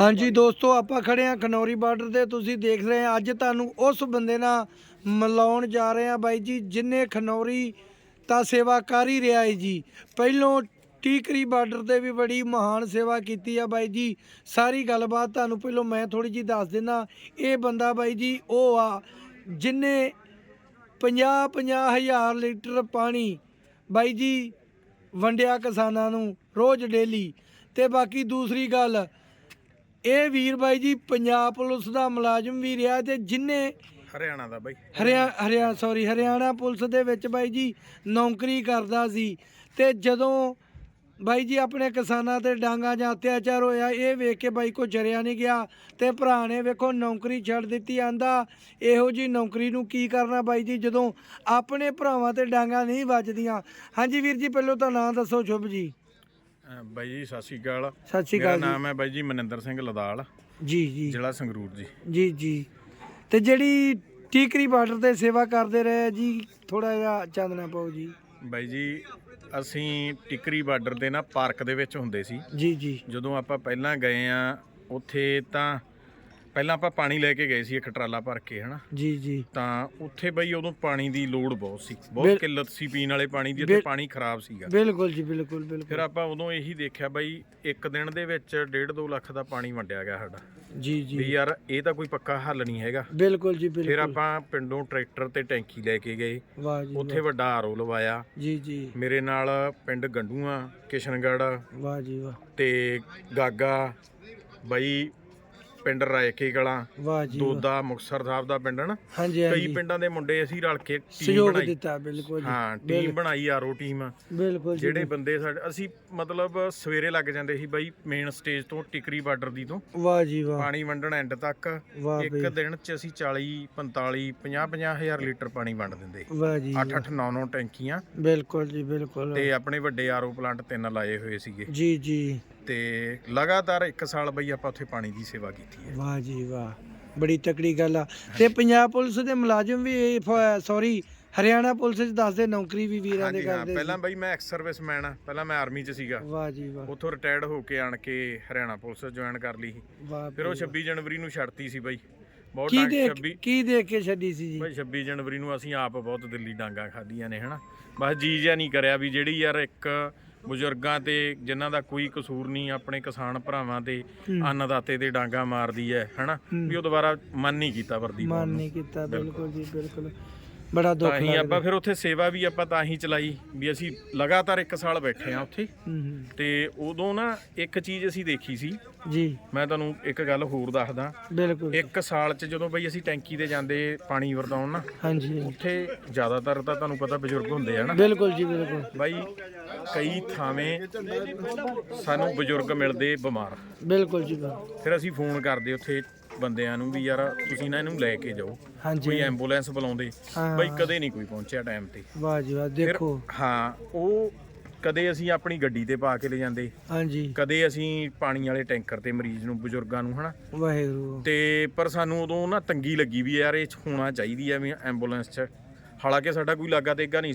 ਹਾਂਜੀ ਦੋਸਤੋ, ਆਪਾਂ ਖੜੇ ਆ ਖਨੌਰੀ ਬਾਰਡਰ ਤੇ। ਤੁਸੀਂ ਦੇਖ ਰਹੇ ਆ ਅੱਜ ਤੁਹਾਨੂੰ ਉਸ ਬੰਦੇ ਨਾਲ ਮਿਲਾਉਣ ਜਾ ਰਹੇ ਆ ਬਾਈ ਜੀ, ਜਿਨੇ ਖਨੌਰੀ ਤਾਂ ਸੇਵਾ ਕਰ ਹੀ ਰਿਹਾ ਹੈ ਜੀ। ਪਹਿਲੋਂ ਟੀਕਰੀ ਬਾਰਡਰ ਤੇ ਵੀ ਬੜੀ ਮਹਾਨ ਸੇਵਾ ਕੀਤੀ ਆ ਬਾਈ ਜੀ। ਸਾਰੀ ਗੱਲਬਾਤ ਤੁਹਾਨੂੰ ਪਹਿਲੋਂ ਮੈਂ ਥੋੜੀ ਜੀ ਦੱਸ ਦਿੰਦਾ। ਇਹ ਬੰਦਾ ਬਾਈ ਜੀ, ਉਹ ਆ, ਜਿਨੇ 50 50 ਹਜ਼ਾਰ ਲੀਟਰ ਪਾਣੀ ਬਾਈ ਜੀ, ਵੰਡਿਆ ਕਿਸਾਨਾਂ ਨੂੰ ਰੋਜ਼ ਡੇਲੀ। ਤੇ ਬਾਕੀ ਦੂਸਰੀ ਗੱਲ ਇਹ ਵੀਰ ਬਾਈ ਜੀ ਪੰਜਾਬ ਪੁਲਿਸ ਦਾ ਮੁਲਾਜ਼ਮ ਵੀ ਰਿਹਾ ਤੇ ਜਿਨੇ ਹਰਿਆਣਾ ਦਾ ਬਾਈ। ਹਰਿਆ ਹਰਿਆ ਸੌਰੀ ਹਰਿਆਣਾ ਪੁਲਿਸ ਦੇ ਵਿੱਚ ਬਾਈ ਜੀ ਨੌਕਰੀ ਕਰਦਾ ਸੀ ਤੇ ਜਦੋਂ ਬਾਈ ਜੀ ਆਪਣੇ ਕਿਸਾਨਾਂ ਤੇ ਡਾਂਗਾ ਜਾਂ ਅਤਿਆਚਾਰ ਹੋਇਆ ਇਹ ਵੇਖ ਕੇ ਬਾਈ ਕੋ ਜਰਿਆ ਨਹੀਂ ਗਿਆ ਤੇ ਭਰਾ ਨੇ ਵੇਖੋ ਨੌਕਰੀ ਛੱਡ ਦਿੱਤੀ ਆਂਦਾ ਇਹੋ ਜੀ ਨੌਕਰੀ ਨੂੰ ਕੀ ਕਰਨਾ ਬਾਈ ਜੀ ਜਦੋਂ ਆਪਣੇ ਭਰਾਵਾਂ ਤੇ ਡਾਂਗਾ ਨਹੀਂ ਵੱਜਦੀਆਂ। ਹਾਂਜੀ ਵੀਰ ਜੀ ਪਹਿਲਾਂ ਤਾਂ ਨਾਂ ਦੱਸੋ ਸ਼ੁਭ ਜੀ। ਬਾਈ ਜੀ ਸਤਿ ਸ਼੍ਰੀ ਅਕਾਲ। ਸਤਿ ਸ਼੍ਰੀ ਅਕਾਲ ਨਾਮ ਹੈ ਬਾਈ ਜੀ ਮਨਿੰਦਰ ਸਿੰਘ ਲਦਾਲ ਜੀ ਜੀ। ਜ਼ਿਲ੍ਹਾ ਸੰਗਰੂਰ ਜੀ। ਜੀ ਜੀ। ਤੇ ਜਿਹੜੀ ਟੀਕਰੀ ਬਾਰਡਰ ਤੇ ਸੇਵਾ ਕਰਦੇ ਰਹੇ ਜੀ ਥੋੜਾ ਜਿਹਾ ਚਾਨਣਾ ਪਾਓ ਜੀ। ਬਾਈ ਜੀ ਅਸੀਂ ਟਿਕਰੀ ਬਾਰਡਰ ਦੇ ਨਾ ਪਾਰਕ ਦੇ ਵਿੱਚ ਹੁੰਦੇ ਸੀ। ਜੀ ਜੀ। ਜਦੋਂ ਆਪਾਂ ਪਹਿਲਾਂ ਗਏ ਆ ਉੱਥੇ ਤਾਂ ਪਹਿਲਾਂ ਆਪਾਂ ਪਾਣੀ ਲੈ ਕੇ ਗਏ ਸੀ ਇੱਕ ਟਰਾਲਾ ਭਰ ਕੇ ਹਨਾ? ਜੀ ਜੀ। ਤਾਂ ਉੱਥੇ ਬਈ ਉਦੋਂ ਪਾਣੀ ਦੀ ਲੋੜ ਬਹੁਤ ਸੀ। ਬਿਲ- ਬਹੁਤ ਕਿੱਲਤ ਸੀ ਪੀਣ ਵਾਲੇ ਪਾਣੀ ਦੀ ਬਿਲ- ਪਾਣੀ ਖਰਾਬ ਸੀਗਾ। ਬਿਲਕੁਲ ਜੀ ਬਿਲਕੁਲ ਫਿਰ ਬਿਲਕੁਲ ਆਪਾਂ ਉਦੋਂ ਇਹੀ ਦੇਖਿਆ ਬਾਈ ਇੱਕ ਦਿਨ ਦੇ ਵਿੱਚ 1.5 2 ਲੱਖ ਦਾ ਪਾਣੀ ਵੰਡਿਆ ਗਿਆ ਸਾਡਾ। ਜੀ ਵੀ ਜੀ ਯਾਰ ਇਹ ਤਾਂ ਕੋਈ ਪੱਕਾ ਹੱਲ ਨਹੀਂ ਹੈਗਾ। ਬਿਲਕੁਲ ਜੀ ਫਿਰ ਬਿਲਕੁਲ ਆਪਾਂ ਪਿੰਡੋਂ ਟਰੈਕਟਰ ਤੇ ਟੈਂਕੀ ਲੈ ਕੇ ਗਏ। ਵਾਹ ਜੀ ਉੱਥੇ ਵੱਡਾ ਆਰਓ ਲਵਾਇਆ। ਜੀ ਜੀ। ਮੇਰੇ ਨਾਲ ਪਿੰਡ ਗੰਡੂਆਂ ਕਿਸ਼ਨਗੜ੍ਹ। ਵਾਹ ਜੀ ਵਾਹ। ਤੇ ਗਾਗਾ। ਬਈ ਪਿੰਡ ਰਾਇਕੇ ਕਲਾਂ ਵਾਹ ਜੀ ਵਾਹ। ਦੋਦਾ ਮੁਕਤਸਰ ਸਾਹਿਬ ਦਾ ਪਿੰਡ ਹਨ? ਹਾਂਜੀ ਕਈ ਹਾਂਜੀ। ਪਿੰਡਾਂ ਦੇ ਮੁੰਡੇ ਅਸੀਂ ਰਲ ਕੇ ਟੀਮ ਸਹਿਯੋਗ ਬਣਾਈ। ਦਿੱਤਾ ਬਿਲਕੁਲ ਜੀ। ਹਾਂ ਟੀਮ ਬਣਾਈ ਆਰਓ ਟੀਮ ਬਿਲਕੁਲ ਜੀ ਜਿਹੜੇ ਬੰਦੇ ਸਾਡੇ ਅਸੀਂ ਮਤਲਬ ਸਵੇਰੇ ਲੱਗ ਜਾਂਦੇ ਸੀ ਬਾਈ ਮੇਨ ਸਟੇਜ ਤੋਂ ਟਿਕਰੀ ਬਾਰਡਰ ਦੀ ਤੋਂ। ਵਾਹ ਜੀ ਵਾਹ। ਪਾਣੀ ਵੰਡਣ ਐਂਡ ਤੱਕ। ਵਾਹ ਇੱਕ ਬਈ। ਦਿਨ 'ਚ ਅਸੀਂ 40 45 50 50 ਹਜ਼ਾਰ ਲੀਟਰ ਪਾਣੀ ਵੰਡ ਦਿੰਦੇ। ਵਾਹ ਜੀ। 8 8 9 9 ਟੈਂਕੀਆਂ। ਬਿਲਕੁਲ ਜੀ ਬਿਲਕੁਲ। ਤੇ ਆਪਣੇ ਵੱਡੇ ਆਰਓ ਪਲਾਂਟ ਤਿੰਨ ਲਾਏ ਹੋਏ ਸੀਗੇ। ਜੀ ਜੀ। ਤੇ ਲਗਾਤਾਰ 1 ਸਾਲ ਬਈ ਆਪਾਂ ਉੱਥੇ ਪਾਣੀ ਦੀ ਸੇਵਾ ਕੀਤੀ ਹੈ। ਵਾਹ ਜੀ ਵਾਹ ਬੜੀ ਤਕੜੀ ਗੱਲ ਆ। ਤੇ ਪੰਜਾਬ ਪੁਲਿਸ ਦੇ ਮੁਲਾਜ਼ਮ ਵੀ ਸੌਰੀ ਹਰਿਆਣਾ ਪੁਲਿਸ ਚ ਦੱਸਦੇ ਨੌਕਰੀ ਵੀ ਵੀਰਾਂ ਦੇ ਕਰਦੇ ਪਹਿਲਾਂ ਬਈ ਮੈਂ ਐਕਸ ਸਰਵਿਸਮੈਨ ਆ ਪਹਿਲਾਂ ਮੈਂ ਆਰਮੀ 'ਚ ਸੀਗਾ। ਵਾਹ ਜੀ ਵਾਹ। ਉੱਥੋਂ ਰਿਟਾਇਰਡ ਹੋ ਕੇ ਆਣ ਕੇ ਹਰਿਆਣਾ ਪੁਲਿਸ ਜੁਆਇਨ ਕਰ ਲਈ ਸੀ। ਫਿਰ ਉਹ ਬਈ 26 ਜਨਵਰੀ ਨੂੰ ਛੱਡਤੀ ਸੀ ਬਈ। ਬਹੁਤ ਡਾਂਗ ਦੇਖ 26 ਕੀ ਦੇਖ ਕੇ ਛੱਡੀ ਸੀ ਜੀ? ਬਈ 26 ਜਨਵਰੀ ਨੂੰ ਅਸੀਂ ਆਪ ਬਹੁਤ ਦਿੱਲੀ ਡਾਂਗਾ ਖਾਧੀਆਂ ਨੇ ਹਨਾ? ਬਸ ਜੀ ਜਿਆ ਨਹੀਂ ਕਰਿਆ ਵੀ ਜਿਹੜੀ ਯਾਰ ਇੱਕ ਬਜ਼ੁਰਗਾਂ ਤੇ ਜਿਨ੍ਹਾਂ ਦਾ ਕੋਈ ਕਸੂਰ ਨਹੀਂ ਆਪਣੇ ਕਿਸਾਨ ਭਰਾਵਾਂ ਤੇ ਅੰਨਦਾਤੇ ਤੇ ਡਾਂਗਾ ਮਾਰਦੀ ਹੈ ਹਨਾ? ਵੀ ਉਹ ਦੁਬਾਰਾ ਮਨ ਨਹੀਂ ਕੀਤਾ ਵਰਦੀ ਮਨ ਨਹੀਂ ਕੀਤਾ ਬਿਲਕੁਲ ਜੀ ਬਿਲਕੁਲ। ਬੜਾ ਦੁੱਖ ਤਾਂ ਹੀ ਲੱਗਦਾ। ਆਪਾਂ ਫਿਰ ਉੱਥੇ ਸੇਵਾ ਵੀ ਆਪਾਂ ਤਾਂ ਹੀ ਚਲਾਈ ਵੀ ਅਸੀਂ ਲਗਾਤਾਰ 1 ਸਾਲ ਬੈਠੇ ਆ ਉੱਥੇ। ਹੂੰ, ਹੂੰ। ਤੇ ਉਦੋਂ ਨਾ ਇੱਕ ਚੀਜ਼ ਅਸੀਂ ਦੇਖੀ ਸੀ। ਜੀ। ਮੈਂ ਤੁਹਾਨੂੰ ਇੱਕ ਗੱਲ ਹੋਰ ਦੱਸਦਾ। ਬਿਲਕੁਲ। ਇੱਕ ਸਾਲ 'ਚ ਜਦੋਂ ਬਈ ਅਸੀਂ ਟੈਂਕੀ ਤੇ ਜਾਂਦੇ ਪਾਣੀ ਵਰਦਾਉਣ ਨਾ ਹਾਂਜੀ। ਉੱਥੇ ਜ਼ਿਆਦਾਤਰ ਤਾਂ ਤੁਹਾਨੂੰ ਪਤਾ ਬਜ਼ੁਰਗ ਹੁੰਦੇ ਆ ਨਾ। ਬਿਲਕੁਲ ਜੀ ਬਿਲਕੁਲ। ਬਾਈ ਕਈ ਥਾਵੇਂ ਸਾਨੂੰ ਬਜ਼ੁਰਗ ਮਿਲਦੇ ਬਿਮਾਰ। ਬਿਲਕੁਲ ਜੀ ਬਿਲਕੁਲ। ਫਿਰ ਅਸੀਂ ਫੋਨ ਕਰਦੇ ਉੱਥੇ ਬੰਦਿਆਂ ਨੂੰ ਵੀ ਯਾਰ ਤੁਸੀਂ ਨਾ ਇਹਨੂੰ ਲੈ ਕੇ ਜਾਓ। ਹਾਂਜੀ। ਕੋਈ ਐਂਬੂਲੈਂਸ ਬੁਲਾਉਂਦੇ। ਹਾਂ। ਬਾਈ ਕਦੇ ਨਹੀਂ ਕੋਈ ਪਹੁੰਚਿਆ ਟਾਈਮ ਤੇ। ਵਾਹ ਜੀ ਵਾਹ ਫਿਰ ਦੇਖੋ। ਹਾਂ ਉਹ ਕਦੇ ਅਸੀਂ ਆਪਣੀ ਗੱਡੀ ਤੇ ਪਾ ਕੇ ਲੈ ਜਾਂਦੇ। ਹਾਂਜੀ। ਕਦੇ ਅਸੀਂ ਪਾਣੀ ਵਾਲੇ ਟੈਂਕਰ ਤੇ ਮਰੀਜ਼ ਨੂੰ ਬਜ਼ੁਰਗਾਂ ਨੂੰ ਹਨਾ। ਵਾਹਿਗੁਰੂ। ਤੇ ਪਰ ਸਾਨੂੰ ਉਦੋਂ ਨਾ ਤੰਗੀ ਲੱਗੀ ਵੀ ਯਾਰ ਇਹ 'ਚ ਹੋਣਾ ਚਾਹੀਦੀ ਆ ਵੀ ਐਂਬੂਲੈਂਸ 'ਚ। ਹਾਲਾਂਕਿ ਸਾਡਾ ਕੋਈ ਲਾਗਾ ਦੇਗਾ ਨਹੀਂ ਸੀ।